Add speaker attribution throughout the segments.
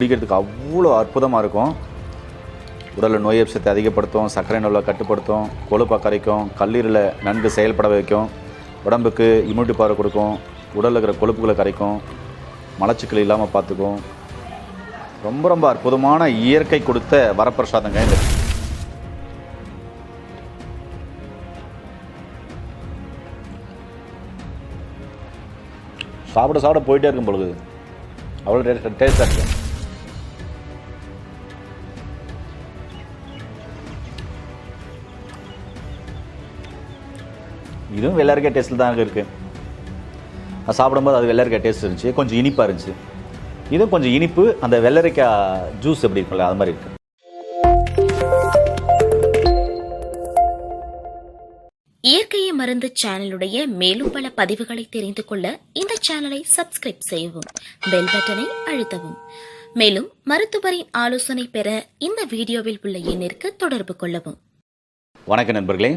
Speaker 1: குடிக்கிறதுக்கு அவ்வளோ அற்புதமாக இருக்கும். உடலில் நோய் எப்சத்தை அதிகப்படுத்தும் சர்க்கரை நோயை கட்டுப்படுத்தும் கொழுப்பை கரைக்கும் கல்லீரலை நன்கு செயல்பட வைக்கும் உடம்புக்கு இம்யூனிட்டி பவர் கொடுக்கும் உடலில் இருக்கிற கொழுப்புகளை கரைக்கும் மலச்சிக்கல் இல்லாமல் பார்த்துக்கும். ரொம்ப ரொம்ப அற்புதமான இயற்கை கொடுத்த வரப்பிரசாதங்க இந்த சாப்பிட சாப்பிட போயிட்டே இருக்கும் பொழுது. அவ்வளோ டேஸ்டாக இருக்கும் இதுவும் வெள்ளரிக்காய் டேஸ்ட்டில் தான் இருக்குது அது சாப்பிடும்போது அது வெள்ளரிக்காய் டேஸ்ட் இருந்துச்சு. கொஞ்சம் இனிப்பாக இருந்துச்சு. இதுவும் கொஞ்சம் இனிப்பு அந்த வெள்ளரிக்காய் ஜூஸ் எப்படி இருக்கும்ல அது மாதிரி இருக்குது
Speaker 2: இயற்கையை மருந்து சேனலுடைய மேலும் பல பதிவுகளை தெரிந்து கொள்ள இந்த சேனலை சப்ஸ்கிரைப் செய்யவும் பெல் பட்டனை அழுத்தவும். மேலும் மருத்துவரின் ஆலோசனை பெற இந்த வீடியோவில் உள்ள எண்ணிற்கு தொடர்பு கொள்ளவும்.
Speaker 1: வணக்கம் நண்பர்களே.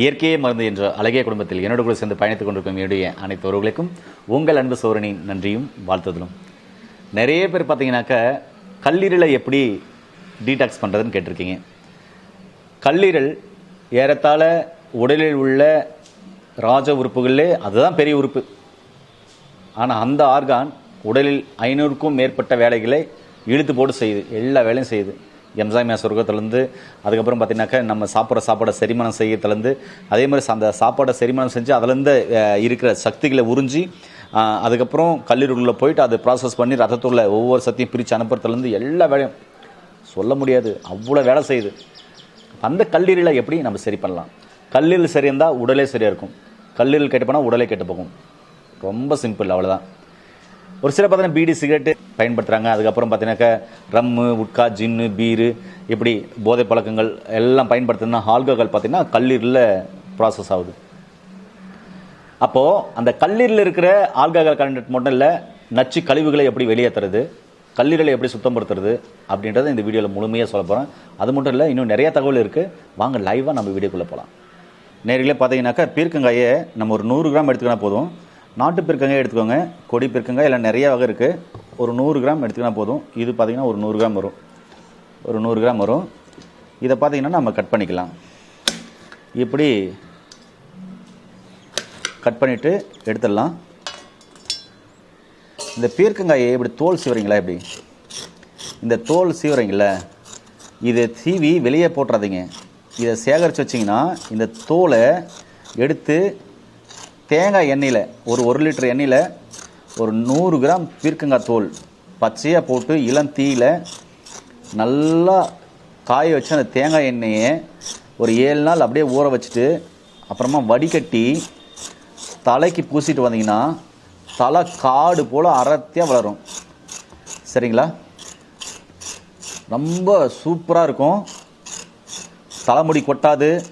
Speaker 1: இயற்கையே மருந்து என்ற அழகிய குடும்பத்தில் என்னோட கூட சேர்ந்து பயணித்துக் கொண்டிருக்கும் என்னுடைய அனைத்து உறவுகளுக்கும் உங்கள் அன்பு சோரனின் நன்றியும் வாழ்த்துதலும். நிறைய பேர் பார்த்தீங்கன்னாக்க கல்லீரலை எப்படி டீடாக்ஸ் பண்ணுறதுன்னு கேட்டிருக்கீங்க. கல்லீரல் ஏறத்தாழ உடலில் உள்ள ராஜ உறுப்புகளிலே அதுதான் பெரிய உறுப்பு. ஆனால் அந்த ஆர்கான் உடலில் ஐநூறுக்கும் மேற்பட்ட வேலைகளை இழுத்து போட்டு செய்யுது எல்லா வேலையும் செய்யுது. எம்சாமியா சொர்க்கத்துலேருந்து அதுக்கப்புறம் பார்த்தீங்கன்னாக்கா நம்ம சாப்பிட்ற சாப்பாடை செரிமானம் செய்யறதுலேருந்து அதே மாதிரி அந்த சாப்பாடை செரிமானம் செஞ்சு அதுலேருந்து இருக்கிற சக்திகளை உறிஞ்சி அதுக்கப்புறம் கல்லீரலுக்குள்ளே போயிட்டு அதை ப்ராசஸ் பண்ணி ரத்தத்துள்ள ஒவ்வொரு சக்தியும் பிரித்து அனுப்புறதுலேருந்து எல்லா வேலையும். சொல்ல முடியாது. அவ்வளோ வேலை செய்யுது. அந்த கல்லீரலை எப்படி நம்ம சரி பண்ணலாம்? கல்லீரல் சரி இருந்தால் உடலே சரியாக இருக்கும். கல்லீரல் கெட்டு போனால் உடலே கெட்டு போகும். ரொம்ப சிம்பிள் அவ்வளோதான் ஒரு சில பார்த்தீங்கன்னா பீடி சிகரெட்டு பயன்படுத்துகிறாங்க அதுக்கப்புறம் பார்த்தீங்கன்னாக்கா ரம்மு உட்கா ஜின்னு பீரு இப்படி போதை பழக்கங்கள் எல்லாம் பயன்படுத்துனா ஆல்கஹால் பார்த்தீங்கன்னா கல்லீரலில் ப்ராசஸ் ஆகுது. அப்போது அந்த கல்லீரலில் இருக்கிற ஆல்கஹால் கண்டென்ட் மட்டும் இல்லை நச்சு கழிவுகளை எப்படி வெளியேற்றுறது கல்லீரலை எப்படி சுத்தப்படுத்துறது அப்படின்றத இந்த வீடியோவில் முழுமையாக சொல்ல போகிறேன் அது மட்டும் இல்லை இன்னும் நிறைய தகவல் இருக்குது வாங்க லைவாக நம்ம வீடியோக்குள்ளே போகலாம் நேரில் பார்த்தீங்கன்னாக்கா பீர்க்கங்காயை நம்ம ஒரு நூறு கிராம் எடுத்துக்கினா போதும். நாட்டு பீர்க்கங்காய் எடுத்துக்கோங்க கொடி பீர்க்கங்காய் எல்லாம் நிறைய வகை இருக்குது ஒரு நூறு கிராம் எடுத்துக்கினா போதும். இது பார்த்தீங்கன்னா ஒரு நூறு கிராம் வரும். ஒரு நூறு கிராம் வரும். இதை பார்த்தீங்கன்னா நம்ம கட் பண்ணிக்கலாம். இப்படி கட் பண்ணிவிட்டு எடுத்துடலாம். இந்த பீர்க்கங்காயை இப்படி தோல் சீவுறீங்களா இப்படி? இந்த தோல் சீவுறீங்கள இதை சீவி வெளியே போட்டுறாதீங்க. இதை சேகரித்து வச்சிங்கன்னா இந்த தோலை எடுத்து தேங்காய் எண்ணெயில் ஒரு ஒரு லிட்டர் எண்ணெயில் ஒரு நூறு கிராம் பீர்க்கங்காய் தோல் பச்சையாக போட்டு இளம் தீயில் நல்லா காய வச்சு அந்த தேங்காய் எண்ணெயை ஒரு ஏழு நாள் அப்படியே ஊற வச்சுட்டு அப்புறமா வடிகட்டி தலைக்கு பூசிட்டு வந்தீங்கன்னா தலை காடு போல் அறத்தியாக வளரும். சரிங்களா? ரொம்ப சூப்பராக இருக்கும். தலைமுடி கொட்டாது.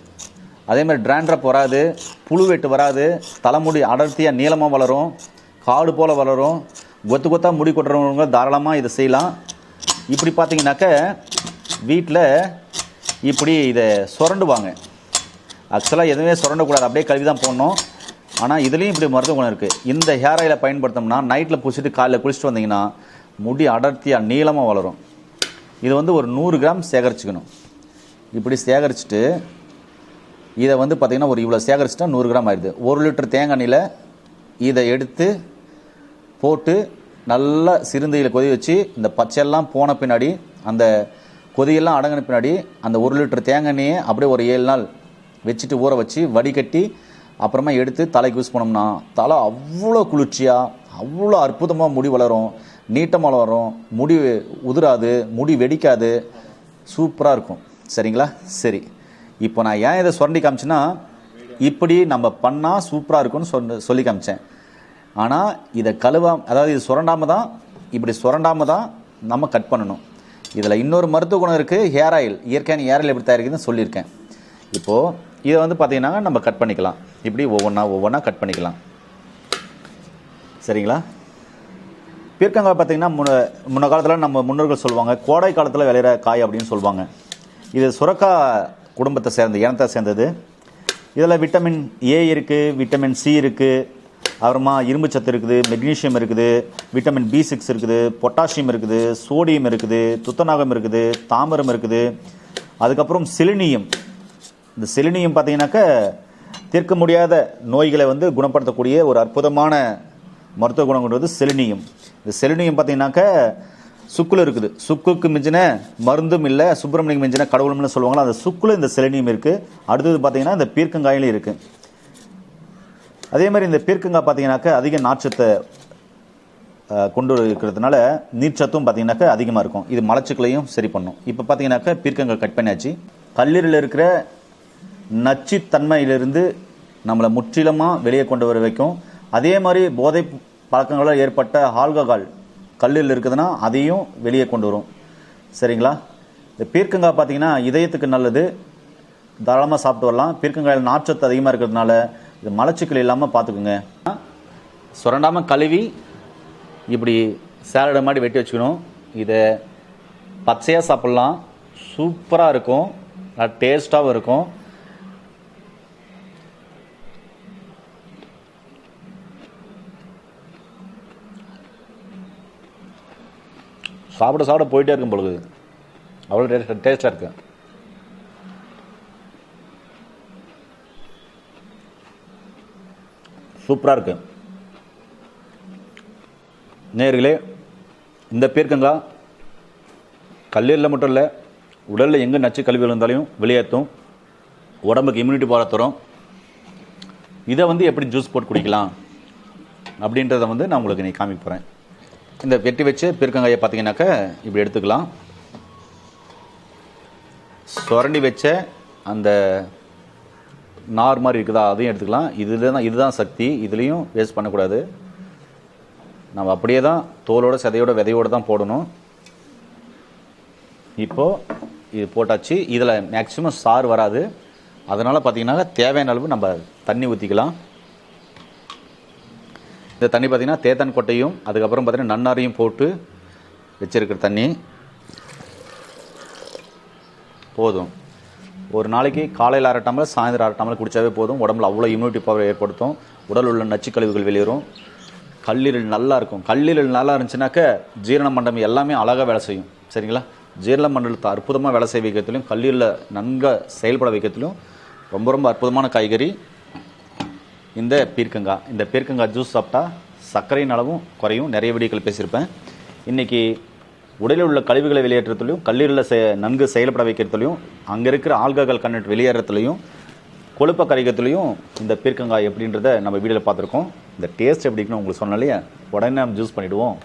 Speaker 1: அதே மாதிரி ட்ராண்ட்ரப் வராது. புழு வெட்டு வராது. தலைமுடி அடர்த்தியாக நீளமாக வளரும். காடு போல் வளரும். கொத்து கொத்தாக முடி கொட்டுறவங்க தாராளமாக இதை செய்யலாம். இப்படி பார்த்தீங்கன்னாக்க வீட்டில் இப்படி இதை சுரண்டுவாங்க. ஆக்சுவலாக எதுவுமே சுரண்டக்கூடாது. அப்படியே கழுவி தான் போடணும். ஆனால் இதுலேயும் இப்படி மருத்துவ குணம் இருக்குது இந்த ஹேர் ஆயிலை பயன்படுத்தோம்னா நைட்டில் பூசிட்டு காலையில் குளிச்சுட்டு வந்தீங்கன்னா முடி அடர்த்தியாக நீளமாக வளரும். இது வந்து ஒரு நூறு கிராம் சேகரிச்சுக்கணும். இப்படி சேகரிச்சுட்டு இதை வந்து பார்த்திங்கன்னா ஒரு இவ்வளோ சேகரிச்சிட்டா நூறு கிராம் ஆயிடுது. ஒரு லிட்டர் தேங்காய் எண்ணெயில் இதை எடுத்து போட்டு நல்லா சிறுந்தையில் கொதி வச்சு இந்த பச்சையெல்லாம் போன பின்னாடி அந்த கொதியெல்லாம் அடங்கின பின்னாடி அந்த ஒரு லிட்டர் தேங்காய் எண்ணெயை அப்படியே ஒரு ஏழு நாள் வச்சுட்டு ஊற வச்சு வடிகட்டி அப்புறமா எடுத்து தலைக்கு யூஸ் பண்ணோம்னா தலை அவ்வளோ குளிர்ச்சியாக அவ்வளோ அற்புதமாக முடி வளரும் நீட்டமாக வளரும் முடி உதிராது முடி வெடிக்காது சூப்பராக இருக்கும். சரிங்களா? சரி. இப்போ நான் ஏன் இதை சுரண்டி காமிச்சேன்னா இப்படி நம்ம பண்ணால் சூப்பராக இருக்கும்னு சொன்ன சொல்லி காமிச்சேன். ஆனால் இதை கழுவா அதாவது இது சுரண்டாமல் தான் இப்படி சுரண்டாமல் தான் நம்ம கட் பண்ணணும். இதில் இன்னொரு மருத்துவ குணம் இருக்குது ஹேர் ஆயில் இயற்கையான ஹேர் ஆயில் எப்படி தயாரிக்குதுன்னு சொல்லியிருக்கேன். இப்போது இதை வந்து பார்த்தீங்கன்னா நம்ம கட் பண்ணிக்கலாம். இப்படி ஒவ்வொன்றா ஒவ்வொன்றா கட் பண்ணிக்கலாம். சரிங்களா? பீர்க்கங்காய் பார்த்தீங்கன்னா முன்ன முன்ன காலத்தில் நம்ம முன்னோர்கள் சொல்லுவாங்க கோடை காலத்தில் விளையிற காய் அப்படின்னு சொல்லுவாங்க. இது சுரக்கா குடும்பத்தை சேர்ந்த இனத்தை சேர்ந்தது. இதில் விட்டமின் ஏ இருக்குது விட்டமின் சி இருக்குது அப்புறமா இரும்பு சத்து இருக்குது மெக்னீஷியம் இருக்குது விட்டமின் பி சிக்ஸ் இருக்குது பொட்டாசியம் இருக்குது சோடியம் இருக்குது துத்தநாகம் இருக்குது தாமரம் இருக்குது. அதுக்கப்புறம் செலினியம் இந்த செலினியம் பார்த்தீங்கன்னாக்க தீர்க்க முடியாத நோய்களை வந்து குணப்படுத்தக்கூடிய ஒரு அற்புதமான மருத்துவ குணம் கொண்டது செலினியம் இந்த செலினியம் பார்த்தீங்கன்னாக்க சுக்குல இருக்குது. சுக்குக்கு மிஞ்சின மருந்தும் இல்லை சுப்பிரமணியம் மிஞ்சின கடவுளும்னு சொல்லுவாங்களா? அந்த சுக்குல இந்த செலினியம் இருக்குது அடுத்தது பார்த்தீங்கன்னா இந்த பீர்க்கங்காயிலும் இருக்குது அதே மாதிரி இந்த பீர்க்கங்காய் பார்த்தீங்கன்னாக்க அதிக நார்ச்சத்தை கொண்டு இருக்கிறதுனால நீர்ச்சத்தும் பார்த்தீங்கன்னாக்க அதிகமாக இருக்கும். இது மலச்சுக்களையும் சரி பண்ணும். இப்போ பார்த்தீங்கன்னாக்க பீர்க்கங்காய் கட் பண்ணியாச்சு. கல்லீரலில் இருக்கிற நச்சுத்தன்மையிலிருந்து நம்மளை முற்றிலுமாக வெளியே கொண்டு வர வைக்கும். அதே மாதிரி போதை பழக்கங்களால் ஏற்பட்ட ஆல்கஹால் கல்லில் இருக்குதுன்னா அதையும் வெளியே கொண்டு வரும். சரிங்களா? இந்த பீர்க்கங்காய் பார்த்தீங்கன்னா இதயத்துக்கு நல்லது. தாராளமாக சாப்பிட்டு வரலாம். பீர்க்கங்காயில் நார்ச்சத்து அதிகமாக இருக்கிறதுனால இது மலச்சிக்கல் இல்லாமல் பார்த்துக்குங்க. சுரண்டாமல் கழுவி இப்படி சேலடை மாதிரி வெட்டி வச்சுக்கணும். இதை பச்சையாக சாப்பிட்லாம். சூப்பராக இருக்கும். டேஸ்ட்டாகவும் இருக்கும். சாப்பிட சாப்பிட போயிட்டே இருக்கும் பொழுது. அவ்வளோ டேஸ்ட் டேஸ்ட்டாக இருக்கு. சூப்பராக இருக்கு. நேர்களே இந்த பீர்க்கங்கா கல்லீரலில் மட்டும் இல்லை உடலில் எங்கே நச்சு கழிவுகள் இருந்தாலும் வெளியேற்றும் உடம்புக்கு இம்யூனிட்டி பவர் தரும். இதை வந்து எப்படி ஜூஸ் போட்டு குடிக்கலாம்? அப்படின்றத வந்து நான் உங்களுக்கு நீ காமிக்க போகிறேன் இந்த வெட்டி வச்சு பீர்க்கங்காயை பார்த்தீங்கன்னாக்க இப்படி எடுத்துக்கலாம். சுரண்டி வச்ச அந்த நார் மாதிரி இருக்குதா அதையும் எடுத்துக்கலாம். இதில் தான் இதுதான் சக்தி. இதுலேயும் வேஸ்ட் பண்ணக்கூடாது. நம்ம அப்படியே தான் தோலோட சதையோட விதையோட தான் போடணும். இப்போது இது போட்டாச்சு. இதில் மேக்ஸிமம் சாறு வராது. அதனால் பார்த்தீங்கன்னா தேவையான அளவு நம்ம தண்ணி ஊற்றிக்கலாம் இந்த தண்ணி பார்த்தீங்கன்னா தேத்தன் கொட்டையும் அதுக்கப்புறம் பார்த்திங்கன்னா நன்னாரையும் போட்டு வச்சிருக்கிற தண்ணி. போதும். ஒரு நாளைக்கு காலையில் அரை டம்ளர் சாயந்தரம் அரை டம்ளர் குடித்தாவே போதும். உடம்புல அவ்வளோ இம்யூனிட்டி பவர் ஏற்படுத்தும். உடல் உள்ள நச்சு கழிவுகள் வெளியேறும். கல்லீரல் நல்லா இருக்கும். கல்லீரல் நல்லா இருந்துச்சுனாக்க ஜீரண மண்டலம் எல்லாமே அழகாக வேலை செய்யும். சரிங்களா? ஜீரண மண்டலத்தை அற்புதமாக வேலை செய்ய வைக்கிறதுலையும் கல்லீரலில் நன்காக செயல்பட வைக்கிறதுலையும் ரொம்ப ரொம்ப அற்புதமான காய்கறி. இந்த பீர்க்கங்காய் இந்த பீர்க்கங்காய் ஜூஸ் சாப்பிட்டா சர்க்கரையின் அளவும் குறையும். நிறைய வீடியோக்கள் பேசியிருப்பேன். இன்றைக்கி உடலில் உள்ள கழிவுகளை வெளியேற்றத்துலையும் கல்லீரலில் செ நன்கு செயல்பட வைக்கிறதுலையும் அங்கே இருக்கிற ஆல்கஹால் கண்டென்ட் வெளியேறத்துலையும் கொழுப்ப கரைக்கிறதுலையும் இந்த பீர்க்கங்காய் எப்படின்றத நம்ம வீடியோவில் பார்த்துருக்கோம். இந்த டேஸ்ட் எப்படின்னு உங்களுக்கு சொன்னாலே உடனே நம்ம ஜூஸ் பண்ணிவிடுவோம்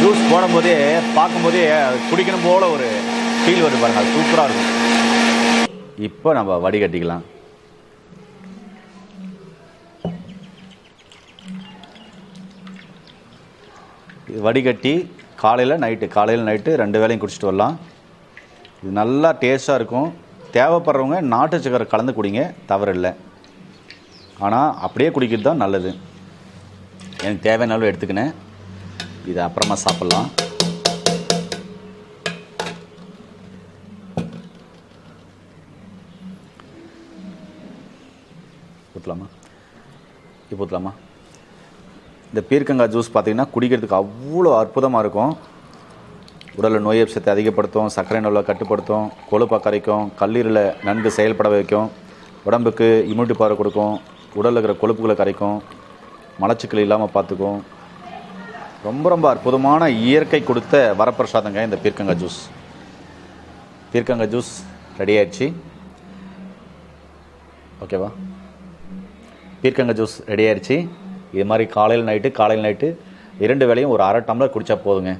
Speaker 1: ஜூஸ் போடும்போதே பார்க்கும்போதே குடிக்கணும் போல ஒரு ஃபீல் வருது பாருங்க. அது சூப்பராக இருக்கும். இப்போ நம்ம வடிகட்டிக்கலாம். வடிகட்டி காலையில் நைட்டு காலையில் நைட்டு ரெண்டு வேளையும் குடிச்சிட்டு வரலாம். இது நல்லா டேஸ்ட்டாக இருக்கும். தேவைப்படுறவங்க நாட்டு சக்கரை கலந்து குடிங்க தவறு இல்லை ஆனால் அப்படியே குடிக்கிறது தான் நல்லது. எனக்கு தேவையான அளவு எடுத்துக்கினேன். இதை அப்புறமா சாப்பிட்லாம். ஊற்றலாமா இப்போ ஊற்றலாமா இந்த பீர்க்கங்காய் ஜூஸ் பார்த்தீங்கன்னா குடிக்கிறதுக்கு அவ்வளோ அற்புதமாக இருக்கும். உடலில் நோய் எப்சத்தை அதிகப்படுத்தும் சர்க்கரை நோயை கட்டுப்படுத்தும் கொழுப்பை கரைக்கும் கல்லீரலை நன்கு செயல்பட வைக்கும் உடம்புக்கு இம்யூனிட்டி பவர் கொடுக்கும் உடலில் இருக்கிற கொழுப்புகளை கரைக்கும் மலச்சிக்கல் இல்லாமல் பார்த்துக்கும் ரொம்ப ரொம்ப அற்புதமான இயற்கை கொடுத்த வரப்பிரசாதங்க இந்த பீர்க்கங்காய் ஜூஸ். பீர்க்கங்காய் ஜூஸ் ரெடி ஆயிடுச்சு. ஓகேவா பீர்க்கங்காய் ஜூஸ் ரெடி ஆயிடுச்சு. இது மாதிரி காலையில் நைட்டு காலையில் நைட்டு இரண்டு வேளையும் ஒரு அரை டம்ளர் குடித்தா போதுங்க.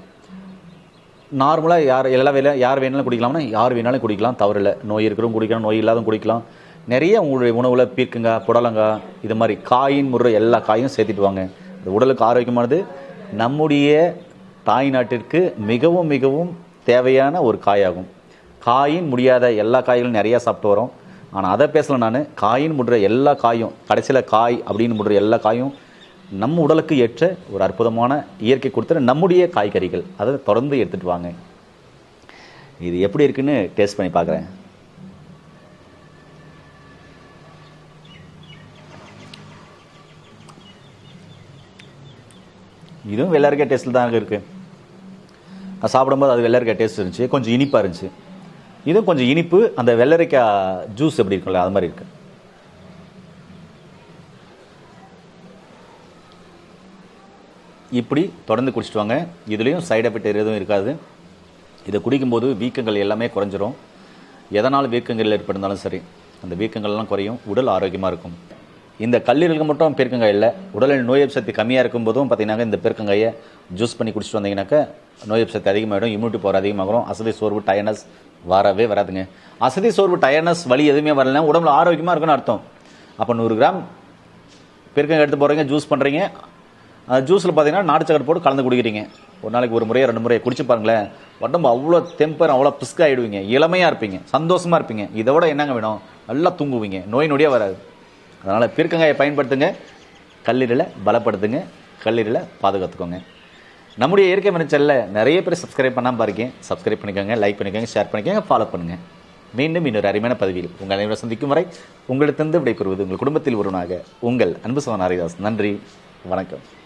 Speaker 1: நார்மலாக யார் எல்லா வேலையும் யார் வேணாலும் குடிக்கலாம்னா யார் வேணாலும் குடிக்கலாம் தவறில்லை நோய் இருக்கிறவங்க குடிக்கலாம் நோய் இல்லாதவங்க குடிக்கலாம். நிறைய உங்களுடைய உணவில் பீர்க்கங்கா புடலங்காய் இது மாதிரி காயின் முறை எல்லா காயும் சேர்த்துட்டு வாங்க. இது உடலுக்கு ஆரோக்கியமானது நம்முடைய தாய் நாட்டிற்கு மிகவும் மிகவும் தேவையான ஒரு காயாகும். காயின் முடியாத எல்லா காய்களும் நிறையா சாப்பிட்டு வரோம். ஆனால் அதை பேசல நான். காயின் முடுற எல்லா காயும் கடைசியில் காய் அப்படின்னு முடுற எல்லா காயும் நம்ம உடலுக்கு ஏற்ற ஒரு அற்புதமான இயற்கை கொடுத்துற நம்முடைய காய்கறிகள். அதை தொடர்ந்து எடுத்துகிட்டு வாங்க. இது எப்படி இருக்குன்னு டேஸ்ட் பண்ணி பார்க்குறேன் இதுவும் வெள்ளரிக்காய் டேஸ்ட்டில் தான் இருக்குது நான் சாப்பிடும்போது அது வெள்ளரிக்காய் டேஸ்ட் இருந்துச்சு. கொஞ்சம் இனிப்பாக இருந்துச்சு. இதுவும் கொஞ்சம் இனிப்பு அந்த வெள்ளரிக்காய் ஜூஸ் எப்படி இருக்கும்ல அது மாதிரி இருக்குது இப்படி தொடர்ந்து குடிச்சிட்டு வாங்க. இதுலேயும் சைடு எஃபெக்ட் எதுவும் இருக்காது. இதை குடிக்கும்போது வீக்கங்கள் எல்லாமே குறைஞ்சிரும். எதனால் வீக்கங்கள் ஏற்பட்டிருந்தாலும் சரி அந்த வீக்கங்கள்லாம் குறையும். உடல் ஆரோக்கியமாக இருக்கும். இந்த கல்லீரலுக்கு மட்டும் பெருக்கங்காய் இல்லை. உடலில் நோய் சக்தி கம்மியாக இருக்கும் போதும் பார்த்தீங்கன்னா இந்த பெருக்கங்காயை ஜூஸ் பண்ணி குடிச்சிட்டு வந்தீங்கன்னாக்கா நோய் சக்தி அதிகமாகிடும் இம்யூனிட்டி பவர் அதிகமாகும் அசதி சோர்வு டயர்னஸ் வரவே வராதுங்க. அசதி சோர்வு டயர்னஸ் வலி எதுவுமே வரலன்னா உடம்புல ஆரோக்கியமாக இருக்குன்னு அர்த்தம். அப்போ நூறு கிராம் பெருக்கங்காய் எடுத்து போகிறீங்க ஜூஸ் பண்ணுறீங்க ஜூஸில் பார்த்தீங்கன்னா நாட்டு சக்கரை போட்டு கலந்து குடிக்கிறீங்க. ஒரு நாளைக்கு ஒரு முறையை ரெண்டு முறையை குடிச்சு பாருங்களேன். உடம்பு அவ்வளோ தெம்பர் அவ்வளோ பிஸ்க் ஆகிடுவீங்க இளமையாக இருப்பீங்க சந்தோஷமாக இருப்பீங்க. இதை விட என்னங்க வேணும்? நல்லா தூங்குவீங்க. நோய் நொடியே வராது. அதனால் பீர்க்கங்காயை பயன்படுத்துங்க. கல்லீரலை பலப்படுத்துங்க. கல்லீரலை பாதுகாத்துக்கோங்க. நம்முடைய இயற்கை மனுச்சலில் நிறைய பேர் சப்ஸ்கிரைப் பண்ணாமல் பாருங்க. சப்ஸ்கிரைப் பண்ணிக்கோங்க லைக் பண்ணிக்கோங்க ஷேர் பண்ணிக்கோங்க ஃபாலோ பண்ணுங்கள் மீண்டும் இன்னொரு அருமையான பதவியில் உங்கள் அனைவரும் சந்திக்கும் வரை உங்களிடத்திலிருந்து விடைபெறுவது உங்கள் குடும்பத்தில் ஒருவனாக உங்கள் அன்பு சோன் ஹரிதாஸ். நன்றி வணக்கம்.